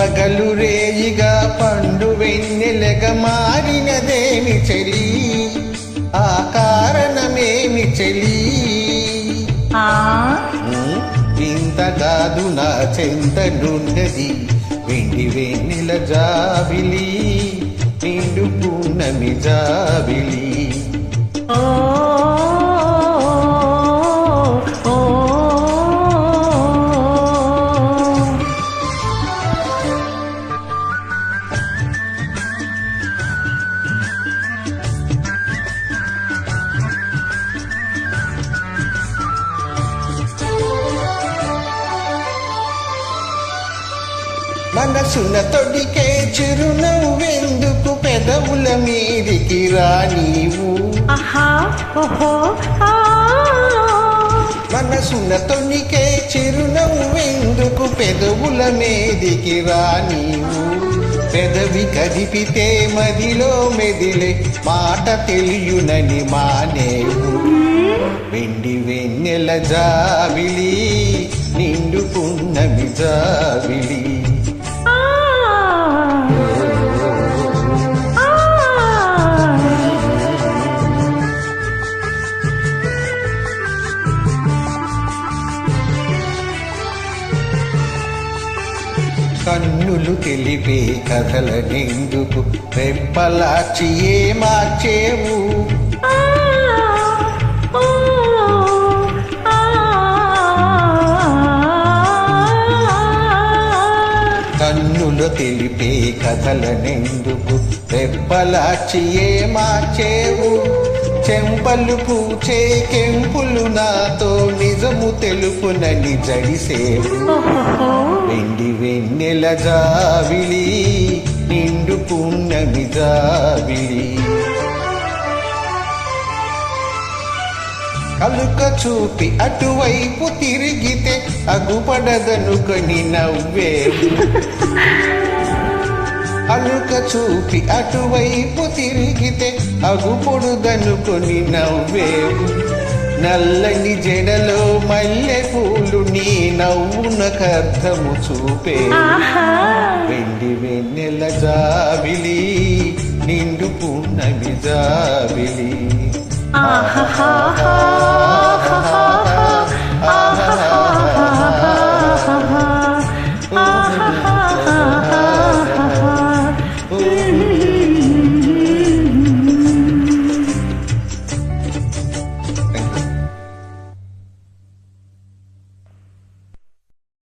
పగలు రేయిగా పండు వెన్నెలగా మారినదేమి చెలి? ఆ కారణమేమి చెలి? ఇంత కాదు నా చెంతనున్నది వెండి వెన్నెల జాబిలి నిండు పూర్ణమి జాబిలి. మనసున తొడికే చిరునవ్వెందుకు పెదవుల మీదికి రా నీవు? మనసున తొణికే చిరునవ్వెందుకు పెదవుల మీదికి రా నీవు? పెదవి కదిపితే మదిలో మెదిలే మాట తెలియునని మానేవు. వెండి వెన్నెల జాబిలి నిండు పున్నమి కన్నులు తెలిపే కథల నిందుకు రెప్పలాచి ఏ మార్చేవు? కన్నులు తెలిపే కథల నిందుకు రెప్పలాచి ఏ మార్చేవు? చెంపలు పూచే కెంపులు నాతో తెలుపునని జడిసేవు వెండి వెన్నెల జావిలి నిండు పున్నమి జావిలి. కలుక చూపి అటువైపు తిరిగితే అగుపడదనుకొని నవ్వేవు అలుక చూపి అటువైపు తిరిగితే అగుపొడుదనుకొని నవ్వేవు నల్లని జడలో మల్లె పూలు నీ నవ్వునకర్థము చూపే. వెండి వెన్నెల జాబిలి